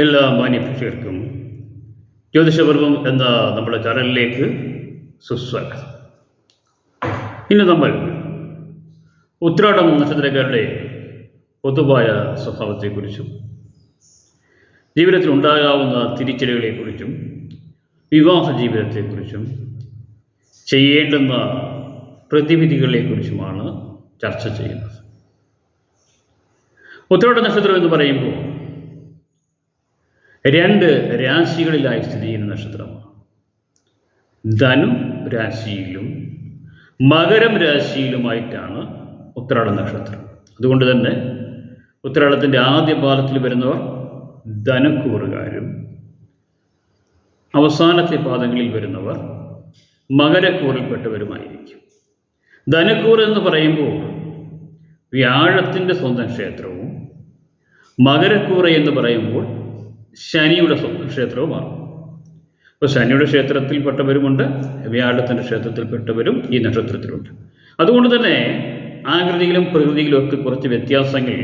എല്ലാ മാന്യപ്രേക്ഷകർക്കും ജ്യോതിഷപർവം എന്ന നമ്മുടെ ചാനലിലേക്ക് സുസ്വാഗതം. ഇന്ന് നമ്മൾ ഉത്രാടം നക്ഷത്രക്കാരുടെ പൊതുവായ സ്വഭാവത്തെക്കുറിച്ചും ജീവിതത്തിൽ ഉണ്ടാകാവുന്ന തിരിച്ചടികളെക്കുറിച്ചും വിവാഹ ജീവിതത്തെക്കുറിച്ചും ചെയ്യേണ്ടുന്ന പ്രതിവിധികളെക്കുറിച്ചുമാണ് ചർച്ച ചെയ്യുന്നത്. ഉത്രാട നക്ഷത്രം എന്ന് പറയുമ്പോൾ രണ്ട് രാശികളിലായി സ്ഥിതി ചെയ്യുന്ന നക്ഷത്രമാണ്. ധനു രാശിയിലും മകരം രാശിയിലുമായിട്ടാണ് ഉത്രാട നക്ഷത്രം. അതുകൊണ്ട് തന്നെ ഉത്രാടത്തിന്റെ ആദ്യ പാദത്തിൽ വരുന്നവർ ധനക്കൂറുകാരും അവസാനത്തെ പാദങ്ങളിൽ വരുന്നവർ മകരക്കൂറിൽപ്പെട്ടവരുമായിരിക്കും. ധനക്കൂർ എന്ന് പറയുമ്പോൾ വ്യാഴത്തിന്റെ സ്വന്തം ക്ഷേത്രവും മകരക്കൂറ എന്ന് പറയുമ്പോൾ ശനിയുടെ ക്ഷേത്രവും ക്ഷേത്രവുമാണ് അപ്പോൾ ശനിയുടെ ക്ഷേത്രത്തിൽപ്പെട്ടവരുമുണ്ട് വ്യാഴത്തിന്റെ ക്ഷേത്രത്തിൽപ്പെട്ടവരും ഈ നക്ഷത്രത്തിലുണ്ട്. അതുകൊണ്ട് തന്നെ ആകൃതിയിലും പ്രകൃതിയിലും ഒക്കെ കുറച്ച് വ്യത്യാസങ്ങൾ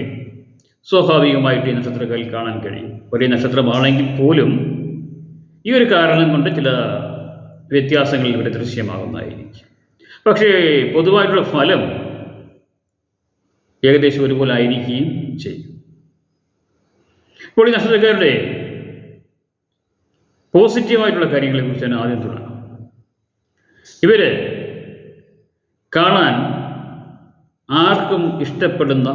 സ്വാഭാവികമായിട്ട് ഈ നക്ഷത്രങ്ങളിൽ കാണാൻ കഴിയും. ഒരേ നക്ഷത്രമാണെങ്കിൽ പോലും ഈ ഒരു കാരണം കൊണ്ട് ചില വ്യത്യാസങ്ങൾ ഇവിടെ ദൃശ്യമാകുന്നതായിരിക്കും. പക്ഷേ പൊതുവായിട്ടുള്ള ഫലം ഏകദേശം ഒരുപോലെ ആയിരിക്കുകയും ചെയ്യും. ഇപ്പോൾ ഈ നക്ഷത്രക്കാരുടെ പോസിറ്റീവായിട്ടുള്ള കാര്യങ്ങളെക്കുറിച്ച് തന്നെ ആദ്യം തുടങ്ങാം. ഇവർ കാണാൻ ആർക്കും ഇഷ്ടപ്പെടുന്ന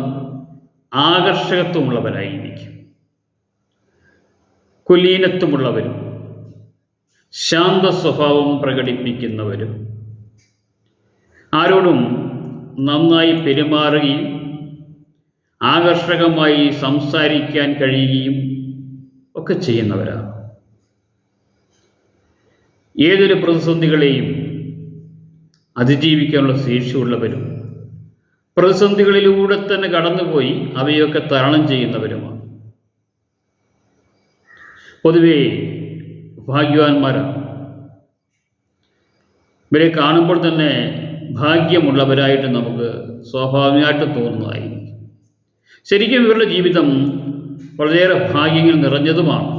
ആകർഷകത്വമുള്ളവരായിരിക്കും. കുലീനത്വമുള്ളവരും ശാന്ത സ്വഭാവം പ്രകടിപ്പിക്കുന്നവരും ആരോടും നന്നായി പെരുമാറുകയും ആകർഷകമായി സംസാരിക്കാൻ കഴിയുകയും ഒക്കെ ചെയ്യുന്നവരാണ്. ഏതൊരു പ്രതിസന്ധികളെയും അതിജീവിക്കാനുള്ള ശേഷിയുള്ളവരും പ്രതിസന്ധികളിലൂടെ തന്നെ കടന്നുപോയി അവയൊക്കെ തരണം ചെയ്യുന്നവരുമാണ്. പൊതുവെ ഭാഗ്യവാന്മാരാണ്. ഇവരെ കാണുമ്പോൾ തന്നെ ഭാഗ്യമുള്ളവരായിട്ട് നമുക്ക് സ്വാഭാവികമായിട്ട് തോന്നുന്നതായിരിക്കും. ശരിക്കും ഇവരുടെ ജീവിതം വളരെയേറെ ഭാഗ്യങ്ങൾ നിറഞ്ഞതുമാണ്.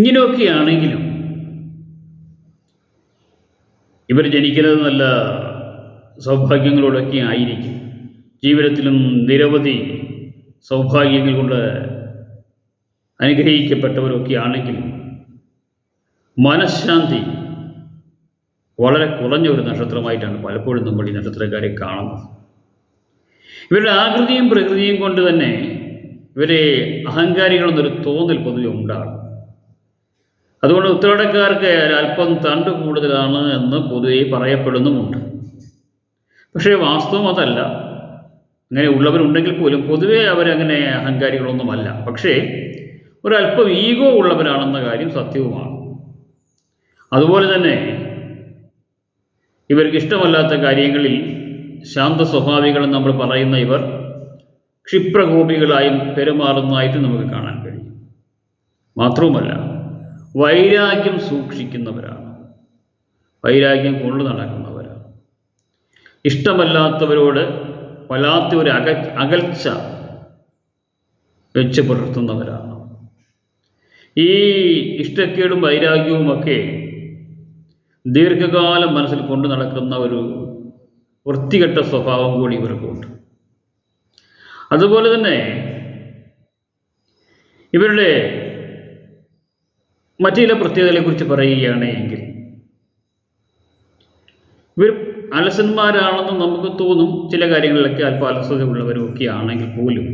ഇങ്ങനെയൊക്കെയാണെങ്കിലും ഇവർ ജനിക്കുന്നത് നല്ല സൗഭാഗ്യങ്ങളോടൊക്കെ ആയിരിക്കും. ജീവിതത്തിലും നിരവധി സൗഭാഗ്യങ്ങൾ കൊണ്ട് അനുഗ്രഹിക്കപ്പെട്ടവരൊക്കെ ആണെങ്കിലും മനഃശാന്തി വളരെ കുറഞ്ഞ ഒരു നക്ഷത്രമായിട്ടാണ് പലപ്പോഴും നമ്മൾ ഈ നക്ഷത്രക്കാരെ കാണുന്നത്. ഇവരുടെ ആകൃതിയും പ്രകൃതിയും കൊണ്ട് തന്നെ ഇവരെ അഹങ്കാരികളെന്നൊരു തോന്നൽ പൊതുവെ ഉണ്ടാകും. അതുകൊണ്ട് ഉത്തരവാദക്കാർക്ക് അല്പം തണ്ട് കൂടുതലാണ് എന്ന് പൊതുവെ പറയപ്പെടുന്നുമുണ്ട്. പക്ഷേ വാസ്തവം അതല്ല. അങ്ങനെ ഉള്ളവരുണ്ടെങ്കിൽ പോലും പൊതുവെ അവരങ്ങനെ അഹങ്കാരികളൊന്നുമല്ല. പക്ഷേ ഒരല്പം ഈഗോ ഉള്ളവരാണെന്ന കാര്യം സത്യവുമാണ്. അതുപോലെ തന്നെ ഇവർക്ക് ഇഷ്ടമല്ലാത്ത കാര്യങ്ങളിൽ ശാന്ത സ്വഭാവികളെന്ന് നമ്മൾ പറയുന്ന ഇവർ ക്ഷിപ്രകോപികളായും പെരുമാറുന്നതായിട്ട് നമുക്ക് കാണാൻ കഴിയും. മാത്രവുമല്ല വൈരാഗ്യം സൂക്ഷിക്കുന്നവരാണ്. വൈരാഗ്യം കൊണ്ടു നടക്കുന്നവരാണ്. ഇഷ്ടമല്ലാത്തവരോട് വല്ലാത്ത ഒരു അക അകൽച്ച വെച്ച് പുലർത്തുന്നവരാണ്. ഈ ഇഷ്ടക്കേടും വൈരാഗ്യവുമൊക്കെ ദീർഘകാലം മനസ്സിൽ കൊണ്ടു നടക്കുന്ന ഒരു വൃത്തികെട്ട സ്വഭാവം കൂടി ഇവർക്കുണ്ട്. അതുപോലെ തന്നെ ഇവരുടെ മറ്റു ചില പ്രത്യേകതകളെക്കുറിച്ച് പറയുകയാണ് എങ്കിൽ. ഇവർ അലസന്മാരാണെന്ന് നമുക്ക് തോന്നും ചില കാര്യങ്ങളിലൊക്കെ അല്പ അലസതയുള്ളവരൊക്കെ ആണെങ്കിൽ പോലും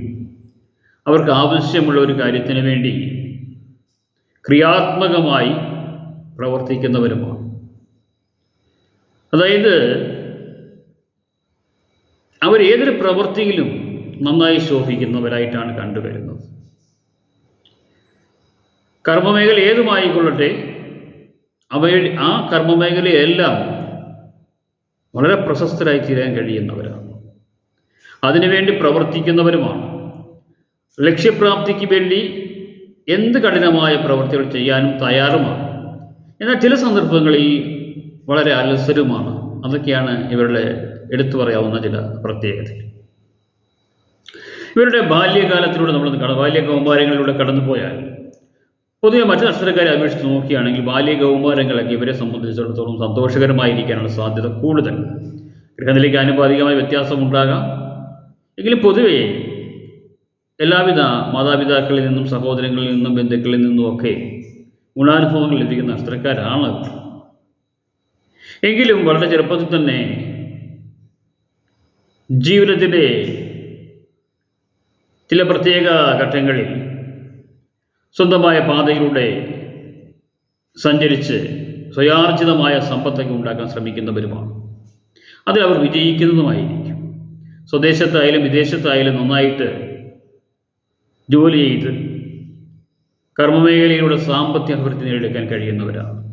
അവർക്ക് ആവശ്യമുള്ള ഒരു കാര്യത്തിന് വേണ്ടി ക്രിയാത്മകമായി പ്രവർത്തിക്കുന്നവരുമാണ്. അതായത് അവർ ഏതൊരു പ്രവൃത്തിയിലും നന്നായി ശോഭിക്കുന്നവരായിട്ടാണ് കണ്ടുവരുന്നത്. കർമ്മമേഖല ഏതുമായിക്കൊള്ളട്ടെ അവയുടെ ആ കർമ്മമേഖലയെല്ലാം വളരെ പ്രശസ്തരായി തീരാൻ കഴിയുന്നവരാണ്. അതിനുവേണ്ടി പ്രവർത്തിക്കുന്നവരുമാണ്. ലക്ഷ്യപ്രാപ്തിക്ക് വേണ്ടി എന്ത് കഠിനമായ പ്രവൃത്തികൾ ചെയ്യാനും തയ്യാറുമാണ്. എന്നാൽ ചില സന്ദർഭങ്ങളിൽ വളരെ അലസരുമാണ്. അതൊക്കെയാണ് ഇവരുടെ എടുത്തു പറയാവുന്ന ചില പ്രത്യേകതകൾ. ഇവരുടെ ബാല്യകാലത്തിലൂടെ നമ്മൾ ബാല്യ കൗമാരങ്ങളിലൂടെ കടന്നു പോയാൽ പൊതുവെ മറ്റു നക്ഷത്രക്കാരെ അപേക്ഷിച്ച് നോക്കുകയാണെങ്കിൽ ബാല്യ കൗമാരങ്ങളൊക്കെ ഇവരെ സംബന്ധിച്ചിടത്തോളം സന്തോഷകരമായിരിക്കാനുള്ള സാധ്യത കൂടുതൽ. ഗ്രഹനിലയ്ക്ക് ആനുപാതികമായ വ്യത്യാസം ഉണ്ടാകാം. എങ്കിലും പൊതുവേ എല്ലാവിധ മാതാപിതാക്കളിൽ നിന്നും സഹോദരങ്ങളിൽ നിന്നും ബന്ധുക്കളിൽ നിന്നും ഒക്കെ ഗുണാനുഭവങ്ങൾ ലഭിക്കുന്ന നക്ഷത്രക്കാരാണ് എങ്കിലും വളരെ ചെറുപ്പത്തിൽ തന്നെ ജീവിതത്തിന്റെ ചില പ്രത്യേക ഘട്ടങ്ങളിൽ സ്വന്തമായ പാതയിലൂടെ സഞ്ചരിച്ച് സ്വയാർജിതമായ സമ്പത്തൊക്കെ ഉണ്ടാക്കാൻ ശ്രമിക്കുന്നവരുമാണ്. അതിൽ അവർ വിജയിക്കുന്നതുമായിരിക്കും. സ്വദേശത്തായാലും വിദേശത്തായാലും നന്നായിട്ട് ജോലി ചെയ്ത് കർമ്മമേഖലയിലൂടെ സാമ്പത്തിക അഭിവൃദ്ധി നേടിയെടുക്കാൻ കഴിയുന്നവരാണ്.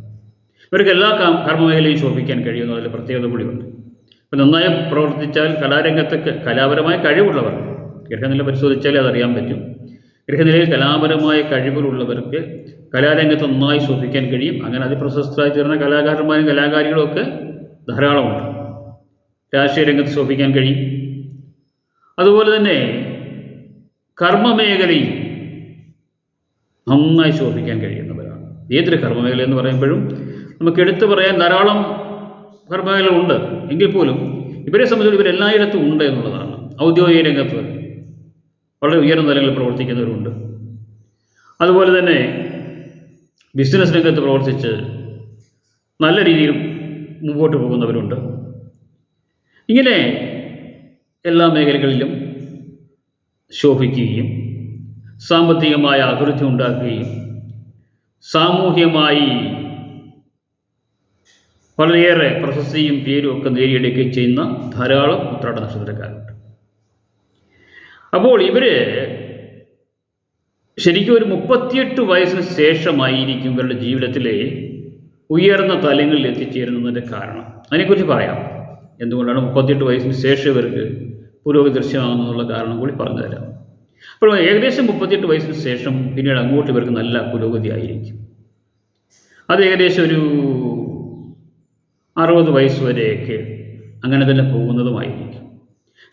ഇവർക്ക് എല്ലാ കർമ്മമേഖലയും ശോഭിക്കാൻ കഴിയുന്ന അതിൽ പ്രത്യേകത കൂടിയുണ്ട്. ഇപ്പം നന്നായി പ്രവർത്തിച്ചാൽ കലാരംഗത്തൊക്കെ കലാപരമായ കഴിവുള്ളവർ ഗ്രഹനില പരിശോധിച്ചാലേ അതറിയാൻ പറ്റും. ഗ്രഹനിലയിൽ കലാപരമായ കഴിവുകളുള്ളവർക്ക് കലാരംഗത്ത് നന്നായി ശോഭിക്കാൻ കഴിയും. അങ്ങനെ അതിപ്രശസ്തരായി തീർന്ന കലാകാരന്മാരും കലാകാരികളും ഒക്കെ ധാരാളമുണ്ട്. രാഷ്ട്രീയ രംഗത്ത് ശോഭിക്കാൻ കഴിയും. അതുപോലെ തന്നെ കർമ്മമേഖലയിൽ നന്നായി ശോഭിക്കാൻ കഴിയുന്നവരാണ്. ഏതൊരു കർമ്മമേഖല എന്ന് പറയുമ്പോഴും നമുക്ക് എടുത്തു പറയാൻ ധാരാളം കർമ്മമേഖലകളുണ്ട് എങ്കിൽ പോലും ഇവരെ സംബന്ധിച്ച് ഇവരെല്ലായിടത്തും ഉണ്ട് എന്നുള്ളതാണ് ഔദ്യോഗിക രംഗത്ത് വളരെ ഉയർന്ന തലങ്ങളിൽ പ്രവർത്തിക്കുന്നവരുണ്ട്. അതുപോലെ തന്നെ ബിസിനസ് രംഗത്ത് പ്രവർത്തിച്ച് നല്ല രീതിയിൽ മുമ്പോട്ട് പോകുന്നവരുണ്ട്. ഇങ്ങനെ എല്ലാ മേഖലകളിലും ശോഭിക്കുകയും സാമ്പത്തികമായ അഭിവൃദ്ധി ഉണ്ടാക്കുകയും സാമൂഹ്യമായി വളരെയേറെ പ്രശസ്തിയും പേരും ഒക്കെ നേടിയെടുക്കുകയും ചെയ്യുന്ന ധാരാളം ഉത്രാട നക്ഷത്രക്കാരുണ്ട് അപ്പോൾ ഇവർ ശരിക്കും ഒരു മുപ്പത്തിയെട്ട് വയസ്സിന് ശേഷമായിരിക്കും ഇവരുടെ ജീവിതത്തിലെ ഉയർന്ന തലങ്ങളിൽ എത്തിച്ചേരുന്നതിന്റെ കാരണം. അതിനെക്കുറിച്ച് പറയാം. എന്തുകൊണ്ടാണ് മുപ്പത്തിയെട്ട് വയസ്സിന് ശേഷം ഇവർക്ക് പുരോഗതി ദൃശ്യമാകുന്നുള്ള കാരണം കൂടി പറഞ്ഞു തരാം. അപ്പോൾ ഏകദേശം മുപ്പത്തിയെട്ട് വയസ്സിന് ശേഷം പിന്നീട് അങ്ങോട്ട് ഇവർക്ക് നല്ല പുരോഗതി ആയിരിക്കും അത് ഏകദേശം ഒരു അറുപത് വയസ്സ് വരെയൊക്കെ അങ്ങനെ തന്നെ പോകുന്നതുമായിരിക്കും.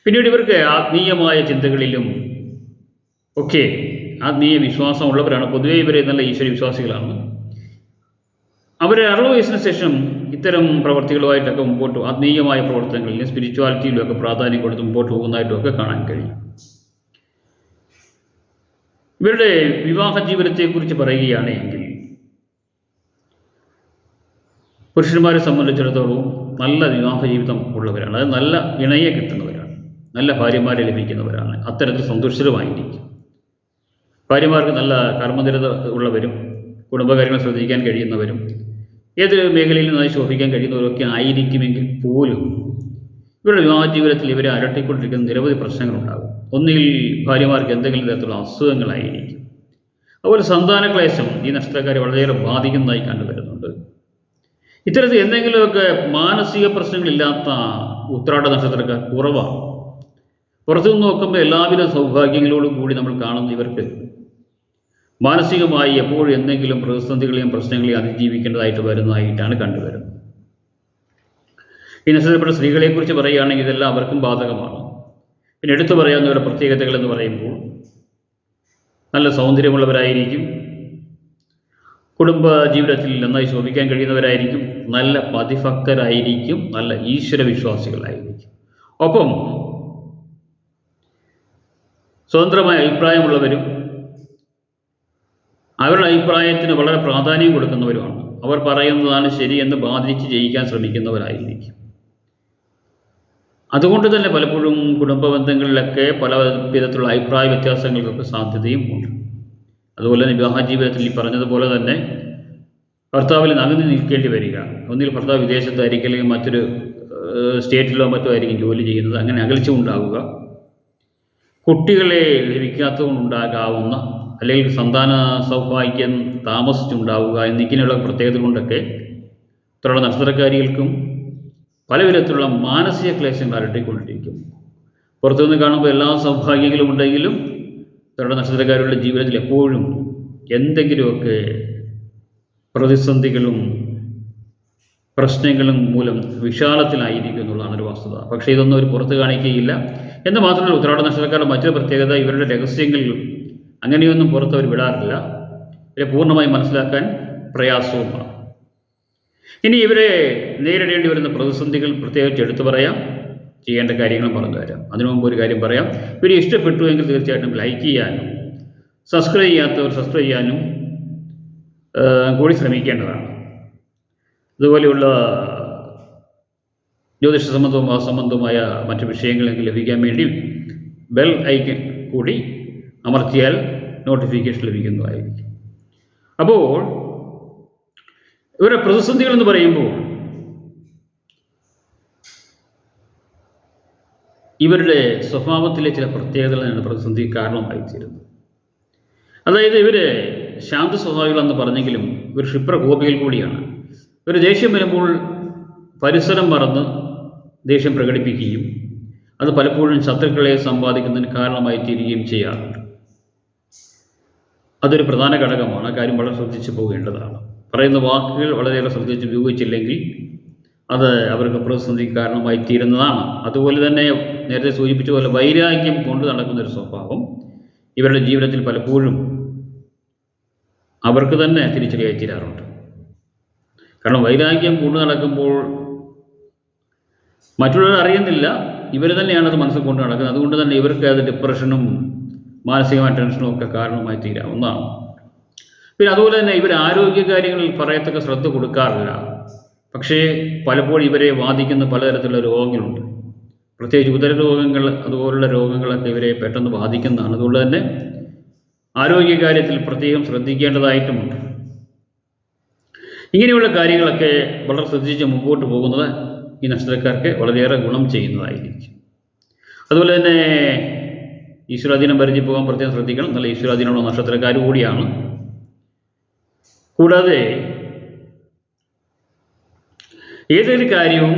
പിന്നീട് ഇവർക്ക് ആത്മീയമായ ചിന്തകളിലും ഒക്കെ ആത്മീയ വിശ്വാസമുള്ളവരാണ്. പൊതുവെ ഇവരെ നല്ല ഈശ്വര വിശ്വാസികളാണ് അവർ അറുപത് വയസ്സിന് ശേഷം ഇത്തരം പ്രവർത്തികളുമായിട്ടൊക്കെ മുമ്പോട്ട് ആത്മീയമായ പ്രവർത്തനങ്ങളിലും സ്പിരിച്വാലിറ്റിയിലും ഒക്കെ പ്രാധാന്യം കൊടുത്ത് മുമ്പോട്ട് പോകുന്നതായിട്ടും ഒക്കെ കാണാൻ കഴിയും. ഇവരുടെ വിവാഹ ജീവിതത്തെക്കുറിച്ച് പറയുകയാണ് എങ്കിൽ പുരുഷന്മാരെ സംബന്ധിച്ചിടത്തോളം നല്ല വിവാഹ ജീവിതം ഉള്ളവരാണ്. അത് നല്ല ഇണയെ കിട്ടുന്നവരാണ്. നല്ല ഭാര്യമാരെ ലഭിക്കുന്നവരാണ്. അത്തരത്തിൽ സന്തുഷ്ടരുമായിരിക്കും. ഭാര്യമാർക്ക് നല്ല കർമ്മനിരത ഉള്ളവരും കുടുംബകാര്യങ്ങൾ ശ്രദ്ധിക്കാൻ കഴിയുന്നവരും ഏത് മേഖലയിൽ നന്നായി ശോഭിക്കാൻ കഴിയുന്നവരൊക്കെ ആയിരിക്കുമെങ്കിൽ പോലും ഇവരുടെ വിവാഹ ജീവിതത്തിൽ ഇവരെ അലട്ടിക്കൊണ്ടിരിക്കുന്ന നിരവധി പ്രശ്നങ്ങളുണ്ടാകും. ഒന്നുകിൽ ഭാര്യമാർക്ക് എന്തെങ്കിലും തരത്തിലുള്ള അസുഖങ്ങളായിരിക്കും. അതുപോലെ സന്താന ക്ലേശം ഈ നഷ്ടക്കാരെ വളരെയേറെ ബാധിക്കുന്നതായി കണ്ടുവരുന്നുണ്ട്. ഇത്തരത്തിൽ എന്തെങ്കിലുമൊക്കെ മാനസിക പ്രശ്നങ്ങളില്ലാത്ത ഉത്രാട നക്ഷത്രക്കാർ കുറവാണ്. പുറത്തുനിന്ന് നോക്കുമ്പോൾ എല്ലാവിധ സൗഭാഗ്യങ്ങളോടും കൂടി നമ്മൾ കാണുന്ന ഇവർക്ക് മാനസികമായി എപ്പോഴും എന്തെങ്കിലും പ്രതിസന്ധികളെയും പ്രശ്നങ്ങളെയും അതിജീവിക്കേണ്ടതായിട്ട് വരുന്നതായിട്ടാണ് കണ്ടുവരുന്നത്. ഈ നക്ഷത്രപ്പെട്ട സ്ത്രീകളെക്കുറിച്ച് പറയുകയാണെങ്കിൽ ഇതെല്ലാം അവർക്കും ബാധകമാണ്. പിന്നെ എടുത്തു പറയാവുന്നവരുടെ പ്രത്യേകതകൾ എന്ന് പറയുമ്പോൾ നല്ല സൗന്ദര്യമുള്ളവരായിരിക്കും കുടുംബ ജീവിതത്തിൽ നന്നായി ശോഭിക്കാൻ കഴിയുന്നവരായിരിക്കും നല്ല പതിഭക്തരായിരിക്കും നല്ല ഈശ്വര വിശ്വാസികളായിരിക്കും ഒപ്പം സ്വതന്ത്രമായ അഭിപ്രായമുള്ളവരും അവരുടെ അഭിപ്രായത്തിന് വളരെ പ്രാധാന്യം കൊടുക്കുന്നവരുമാണ്. അവർ പറയുന്നതാണ് ശരിയെന്ന് ബാധിച്ച് ജയിക്കാൻ ശ്രമിക്കുന്നവരായിരിക്കും. അതുകൊണ്ട് തന്നെ പലപ്പോഴും കുടുംബ ബന്ധങ്ങളിലൊക്കെ പല വിധത്തിലുള്ള അഭിപ്രായ വ്യത്യാസങ്ങൾക്കൊക്കെ സാധ്യതയും ഉണ്ട്. അതുപോലെ തന്നെ വിവാഹ ജീവിതത്തിൽ ഈ പറഞ്ഞതുപോലെ തന്നെ ഭർത്താവിൽ നിന്ന് അകന്ന് നിൽക്കേണ്ടി വരിക. ഒന്നിൽ ഭർത്താവ് വിദേശത്തായിരിക്കും അല്ലെങ്കിൽ മറ്റൊരു സ്റ്റേറ്റിലോ മറ്റോ ആയിരിക്കും ജോലി ചെയ്യുന്നത് അങ്ങനെ അകൽച്ച ഉണ്ടാവുക കുട്ടികളെ ലഭിക്കാത്തതുകൊണ്ടുണ്ടാകാവുന്ന അല്ലെങ്കിൽ സന്താന സൗഭാഗ്യം താമസിച്ചുണ്ടാവുക എന്നിങ്ങനെയുള്ള പ്രത്യേകത കൊണ്ടൊക്കെ ഇത്തരമുള്ള നക്ഷത്രക്കാരികൾക്കും പല വിധത്തിലുള്ള മാനസിക ക്ലേശങ്ങൾ അരട്ടിക്കൊണ്ടിരിക്കും പുറത്തുനിന്ന് കാണുമ്പോൾ എല്ലാ സൗഭാഗ്യങ്ങളും ഉണ്ടെങ്കിലും ഇത്തരമുള്ള നക്ഷത്രക്കാരുടെ ജീവിതത്തിൽ എപ്പോഴും എന്തെങ്കിലുമൊക്കെ പ്രതിസന്ധികളും പ്രശ്നങ്ങളും മൂലം വിശാലത്തിലായിരിക്കും എന്നുള്ളതാണ് ഒരു വസ്തുത. പക്ഷേ ഇതൊന്നും അവർ പുറത്ത് കാണിക്കുകയില്ല. എന്ന് മാത്രമല്ല ഉത്രാട നക്ഷത്രക്കാരുടെ മറ്റൊരു പ്രത്യേകത ഇവരുടെ രഹസ്യങ്ങൾ അങ്ങനെയൊന്നും പുറത്ത് അവർ വിടാറില്ല. ഇവരെ പൂർണമായി മനസ്സിലാക്കാൻ പ്രയാസവുമാണ്. ഇനി ഇവരെ നേരിടേണ്ടി വരുന്ന പ്രതിസന്ധികൾ പ്രത്യേകിച്ച് എടുത്തു പറയാം. ചെയ്യേണ്ട കാര്യങ്ങളും പറഞ്ഞു തരാം. അതിനു മുമ്പ് ഒരു കാര്യം പറയാം. വീഡിയോ ഇഷ്ടപ്പെട്ടു എങ്കിൽ തീർച്ചയായിട്ടും ലൈക്ക് ചെയ്യാനും സബ്സ്ക്രൈബ് ചെയ്യാത്തവർ സബ്സ്ക്രൈബ് ചെയ്യാനും കൂടി ശ്രമിക്കേണ്ടതാണ്. ഇതുപോലെയുള്ള ജ്യോതിഷ സംബന്ധവും അസംബന്ധവുമായ മറ്റു വിഷയങ്ങളെങ്കിലും ലഭിക്കാൻ വേണ്ടി ബെൽ ഐക്കൺ കൂടി അമർത്തിയാൽ നോട്ടിഫിക്കേഷൻ ലഭിക്കുന്നതായിരിക്കും. അപ്പോൾ ഇവരുടെ പ്രതിസന്ധികൾ എന്ന് പറയുമ്പോൾ ഇവരുടെ സ്വഭാവത്തിലെ ചില പ്രത്യേകതകളാണ് പ്രതിസന്ധി കാരണമായി തീരുന്നത് അതായത് ഇവർ ശാന്ത സ്വഭാവികളെന്ന് പറഞ്ഞെങ്കിലും ഇവർ ക്ഷിപ്രകോപികൾ കൂടിയാണ്. ഒരു ദേഷ്യം വരുമ്പോൾ പരിസരം മറന്ന് ദേഷ്യം പ്രകടിപ്പിക്കുകയും അത് പലപ്പോഴും ശത്രുക്കളെ സമ്പാദിക്കുന്നതിന് കാരണമായി തീരുകയും ചെയ്യാറുണ്ട് അതൊരു പ്രധാന ഘടകമാണ്. ആ കാര്യം വളരെ ശ്രദ്ധിച്ചു പോകേണ്ടതാണ്. പറയുന്ന വാക്കുകൾ വളരെയേറെ ശ്രദ്ധിച്ച് ഉപയോഗിച്ചില്ലെങ്കിൽ അത് അവർക്ക് പ്രതിസന്ധിക്ക് കാരണമായി തീരുന്നതാണ്. അതുപോലെ തന്നെ നേരത്തെ സൂചിപ്പിച്ച പോലെ വൈരാഗ്യം കൊണ്ട് നടക്കുന്ന ഒരു സ്വഭാവം ഇവരുടെ ജീവിതത്തിൽ പലപ്പോഴും അവർക്ക് തന്നെ തിരിച്ചടിയായി തീരാറുണ്ട്. കാരണം വൈരാഗ്യം കൊണ്ട് നടക്കുമ്പോൾ മറ്റുള്ളവർ അറിയുന്നില്ല ഇവർ തന്നെയാണ് അത് മനസ്സിൽ കൊണ്ട് നടക്കുന്നത്. അതുകൊണ്ട് തന്നെ ഇവർക്ക് അത് ഡിപ്രഷനും മാനസികമായ ടെൻഷനും ഒക്കെ കാരണമായി തീരാവുന്നതാണ്. പിന്നെ അതുപോലെ തന്നെ ഇവർ ആരോഗ്യ കാര്യങ്ങളിൽ പറയത്തക്ക ശ്രദ്ധ കൊടുക്കാറില്ല. പക്ഷേ പലപ്പോഴും ഇവരെ ബാധിക്കുന്ന പലതരത്തിലുള്ള രോഗങ്ങളുണ്ട്. പ്രത്യേകിച്ച് ഉദര രോഗങ്ങൾ അതുപോലുള്ള രോഗങ്ങളൊക്കെ ഇവരെ പെട്ടെന്ന് ബാധിക്കുന്നതാണ്. അതുകൊണ്ട് തന്നെ ആരോഗ്യ കാര്യത്തിൽ പ്രത്യേകം ശ്രദ്ധിക്കേണ്ടതായിട്ടുമുണ്ട്. ഇങ്ങനെയുള്ള കാര്യങ്ങളൊക്കെ വളരെ ശ്രദ്ധിച്ച് മുമ്പോട്ട് പോകുന്നത് ഈ നക്ഷത്രക്കാർക്ക് വളരെയേറെ ഗുണം ചെയ്യുന്നതായിരിക്കും. അതുപോലെ തന്നെ ഈശ്വരാധീനം പരിധി പോകാൻ പ്രത്യേകം ശ്രദ്ധിക്കണം. നല്ല ഈശ്വരാധീനമുള്ള നക്ഷത്രക്കാർ കൂടിയാണ്. കൂടാതെ ഏതൊരു കാര്യവും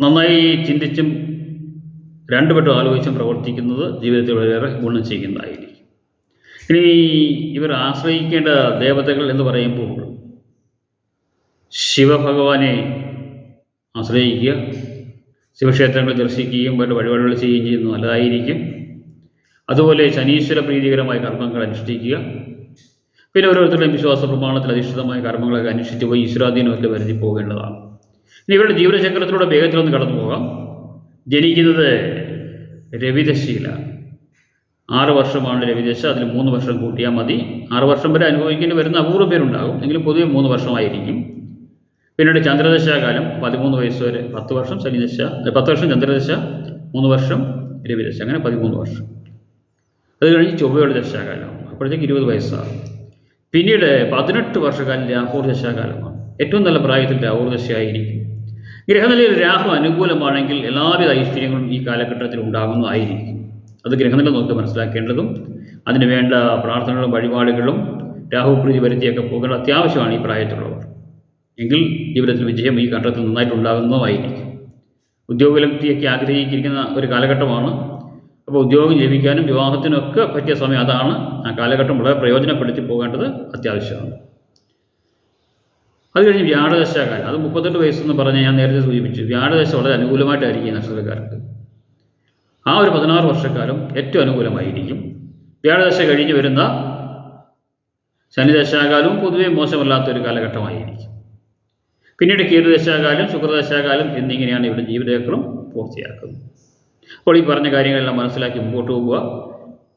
നന്നായി ചിന്തിച്ചും രണ്ടു വട്ടം ആലോചിച്ചും പ്രവർത്തിക്കുന്നത് ജീവിതത്തിൽ വളരെയേറെ ഗുണം ചെയ്യുന്നതായിരിക്കും. ഇനി ഇവർ ആശ്രയിക്കേണ്ട ദേവതകൾ എന്ന് പറയുമ്പോൾ ശിവഭഗവാനെ ആശ്രയിക്കുക. ശിവക്ഷേത്രങ്ങൾ ദർശിക്കുകയും വേണ്ട വഴിപാടുകൾ ചെയ്യുകയും ചെയ്യുന്നത് നല്ലതായിരിക്കും. അതുപോലെ ശനീശ്വര പ്രീതികരമായ കർമ്മങ്ങൾ അനുഷ്ഠിക്കുക. പിന്നെ ഓരോരുത്തരുടെയും വിശ്വാസ പ്രമാണത്തിൽ അധിഷ്ഠിതമായ കർമ്മങ്ങളൊക്കെ അനുഷ്ഠിച്ച് പോയി ഈശ്വരാധീനമൊക്കെ വരുത്തി പോകേണ്ടതാണ്. ഇനി ഇവരുടെ ജീവിതചക്രത്തിലൂടെ വേഗത്തിലൊന്ന് കടന്നു പോകാം. ജനിക്കുന്നത് രവിദശയില. ആറ് വർഷമാണ് രവിദശ അതിൽ മൂന്ന് വർഷം കൂട്ടിയാൽ മതി. ആറ് വർഷം വരെ അനുഭവിക്കേണ്ടി വരുന്ന അപൂർവം പേരുണ്ടാകും. എങ്കിലും പൊതുവെ മൂന്ന് വർഷമായിരിക്കും. പിന്നീട് ചന്ദ്രദശാകാലം പതിമൂന്ന് വയസ്സ് വരെ. പത്ത് വർഷം ശനിദശ പത്ത് വർഷം ചന്ദ്രദശ മൂന്ന് വർഷം രവിദശ അങ്ങനെ പതിമൂന്ന് വർഷം. അത് കഴിഞ്ഞ് ചൊവ്വയുടെ ദശാകാലം. അപ്പോഴത്തേക്ക് ഇരുപത് വയസ്സാണ് പിന്നീട് പതിനെട്ട് വർഷക്കാലം രാഹുർ ദശാകാലമാണ്. ഏറ്റവും നല്ല പ്രായത്തിൽ രാഹുർ ദശയായിരിക്കും. ഗ്രഹനിലയിൽ രാഹു അനുകൂലമാണെങ്കിൽ എല്ലാവിധ ഐശ്വര്യങ്ങളും ഈ കാലഘട്ടത്തിൽ ഉണ്ടാകുന്നതായിരിക്കും. അത് ഗ്രഹനില നോക്കി മനസ്സിലാക്കേണ്ടതും അതിന് വേണ്ട പ്രാർത്ഥനകളും വഴിപാടുകളും രാഹുപ്രീതി വരുത്തിയൊക്കെ പോകേണ്ട അത്യാവശ്യമാണ് ഈ പ്രായത്തിലുള്ളവർ. എങ്കിൽ ജീവിതത്തിൽ വിജയം ഈ ഘട്ടത്തിൽ നന്നായിട്ടുണ്ടാകുന്നതുമായിരിക്കും ഉദ്യോഗലബ്ധിയൊക്കെ ആഗ്രഹിച്ചിരിക്കുന്ന ഒരു കാലഘട്ടമാണ്. അപ്പോൾ ഉദ്യോഗം ജീവിക്കാനും വിവാഹത്തിനൊക്കെ പറ്റിയ സമയം അതാണ്. ആ കാലഘട്ടം വളരെ പ്രയോജനപ്പെടുത്തി പോകേണ്ടത് അത്യാവശ്യമാണ്. അത് കഴിഞ്ഞ് വ്യാഴദശകാലം. അത് മുപ്പത്തെട്ട് വയസ്സെന്ന് പറഞ്ഞ് ഞാൻ നേരത്തെ സൂചിപ്പിച്ചു. വ്യാഴദശ വളരെ അനുകൂലമായിട്ടായിരിക്കും നക്ഷത്രക്കാർക്ക്. ആ ഒരു പതിനാറ് വർഷക്കാലം ഏറ്റവും അനുകൂലമായിരിക്കും. വ്യാഴദശ കഴിഞ്ഞ് വരുന്ന ശനിദശാകാലവും പൊതുവെ മോശമല്ലാത്തൊരു കാലഘട്ടമായിരിക്കും. പിന്നീട് കീർദശാകാലം ശുക്രദശാകാലം എന്നിങ്ങനെയാണ് ഇവിടെ ജീവിതചക്രം പൂർത്തിയാക്കുന്നത്. അപ്പോൾ ഈ പറഞ്ഞ കാര്യങ്ങളെല്ലാം മനസ്സിലാക്കി മുമ്പോട്ട് പോകുക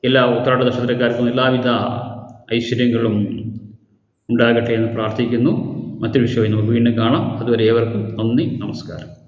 എല്ലാ ഉത്രാട നക്ഷത്രക്കാർക്കും എല്ലാവിധ ഐശ്വര്യങ്ങളും ഉണ്ടാകട്ടെ എന്ന് പ്രാർത്ഥിക്കുന്നു. മറ്റൊരു വിഷയമായി നമുക്ക് വീണ്ടും കാണാം. അതുവരെ ഏവർക്കും നന്ദി നമസ്കാരം.